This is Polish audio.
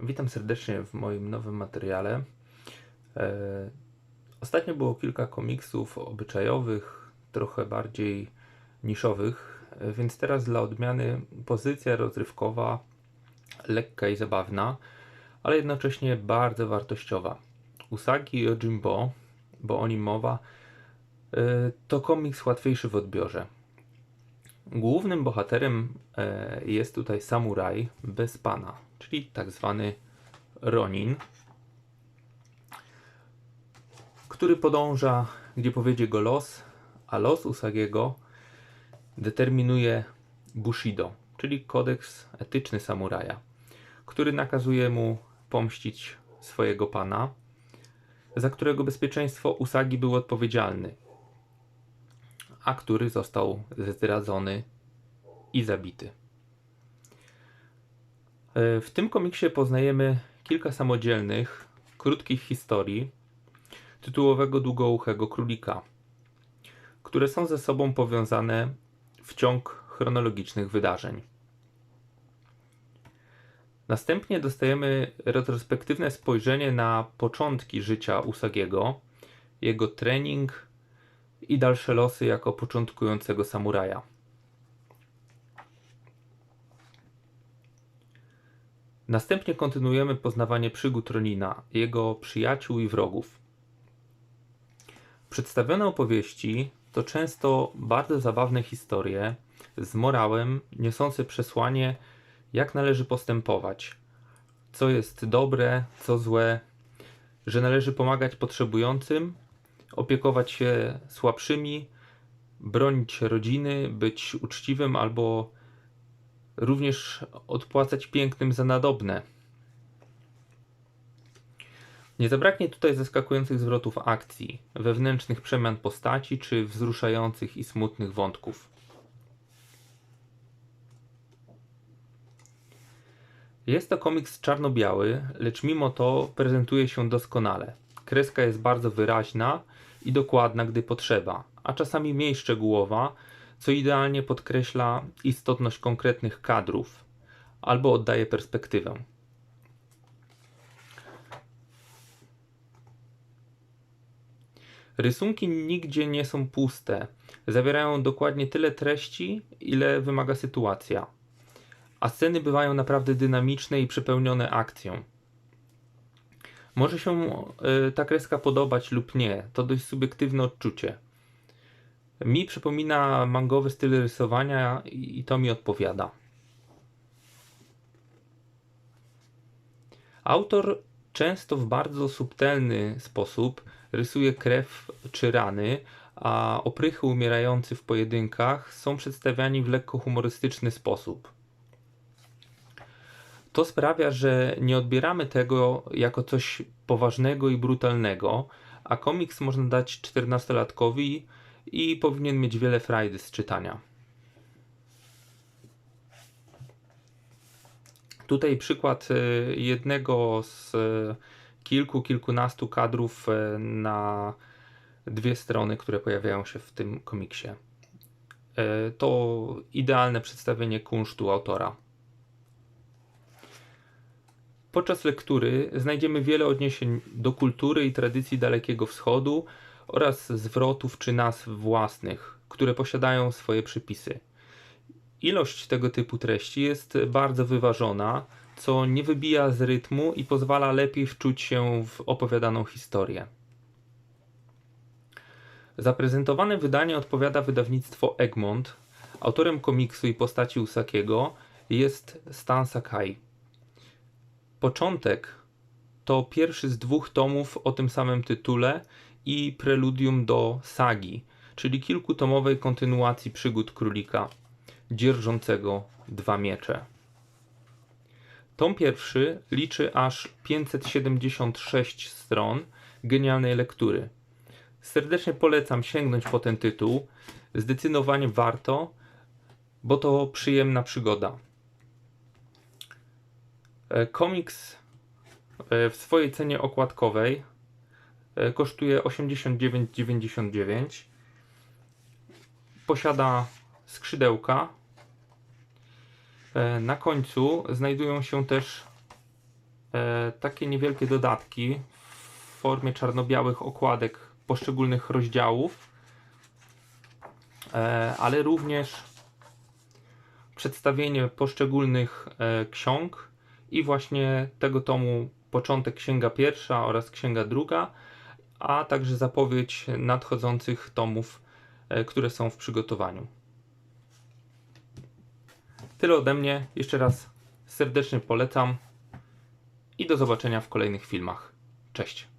Witam serdecznie w moim nowym materiale. E, Ostatnio było kilka komiksów obyczajowych, trochę bardziej niszowych, e, więc teraz dla odmiany pozycja rozrywkowa, lekka i zabawna, ale jednocześnie bardzo wartościowa. Usagi Yojimbo, bo o nim mowa, e, to komiks łatwiejszy w odbiorze. Głównym bohaterem jest tutaj samuraj bez pana, czyli tak zwany Ronin, który podąża, gdzie powiedzie go los, a los Usagiego determinuje Bushido, czyli kodeks etyczny samuraja, który nakazuje mu pomścić swojego pana, za którego bezpieczeństwo Usagi był odpowiedzialny, a który został zdradzony i zabity. E, W tym komiksie poznajemy kilka samodzielnych, krótkich historii tytułowego długouchego królika, które są ze sobą powiązane w ciąg chronologicznych wydarzeń. Następnie dostajemy retrospektywne spojrzenie na początki życia Usagiego, jego trening i dalsze losy jako początkującego samuraja. Następnie kontynuujemy poznawanie przygód Ronina, jego przyjaciół i wrogów. Przedstawione opowieści to często bardzo zabawne historie z morałem niosące przesłanie, jak należy postępować, co jest dobre, co złe, że należy pomagać potrzebującym, opiekować się słabszymi, bronić rodziny, być uczciwym albo również odpłacać pięknym za nadobne. Nie zabraknie tutaj zaskakujących zwrotów akcji, wewnętrznych przemian postaci czy wzruszających i smutnych wątków. Jest to komiks czarno-biały, lecz mimo to prezentuje się doskonale. Kreska jest bardzo wyraźna i dokładna, gdy potrzeba, a czasami mniej szczegółowa, co idealnie podkreśla istotność konkretnych kadrów albo oddaje perspektywę. Rysunki nigdzie nie są puste. Zawierają dokładnie tyle treści, ile wymaga sytuacja. A sceny bywają naprawdę dynamiczne i przepełnione akcją. Może się y, ta kreska podobać lub nie, to dość subiektywne odczucie. Mi przypomina mangowy styl rysowania i to mi odpowiada. Autor często w bardzo subtelny sposób rysuje krew czy rany, a oprychy umierający w pojedynkach są przedstawiani w lekko humorystyczny sposób. To sprawia, że nie odbieramy tego jako coś poważnego i brutalnego, a komiks można dać 14-latkowi i powinien mieć wiele frajdy z czytania. Tutaj przykład e, jednego z e, kilku, kilkunastu kadrów e, na dwie strony, które pojawiają się w tym komiksie. To idealne przedstawienie kunsztu autora. Podczas lektury znajdziemy wiele odniesień do kultury i tradycji Dalekiego Wschodu oraz zwrotów czy nazw własnych, które posiadają swoje przypisy. Ilość tego typu treści jest bardzo wyważona, co nie wybija z rytmu i pozwala lepiej wczuć się w opowiadaną historię. Zaprezentowane wydanie odpowiada wydawnictwo Egmont. Autorem komiksu i postaci Usakiego jest Stan Sakai. Początek to pierwszy z dwóch tomów o tym samym tytule i preludium do sagi, czyli kilkutomowej kontynuacji przygód królika dzierżącego dwa miecze. Tom pierwszy liczy aż 576 stron genialnej lektury. Serdecznie polecam sięgnąć po ten tytuł. Zdecydowanie warto, bo to przyjemna przygoda. E, Komiks e, w swojej cenie okładkowej kosztuje 89,99. Posiada skrzydełka. E, Na końcu znajdują się też e, takie niewielkie dodatki w formie czarno-białych okładek poszczególnych rozdziałów, e, ale również przedstawienie poszczególnych e, ksiąg i właśnie tego tomu początek księga pierwsza oraz księga druga, a także zapowiedź nadchodzących tomów, e, które są w przygotowaniu. Tyle ode mnie. Jeszcze raz serdecznie polecam i do zobaczenia w kolejnych filmach. Cześć.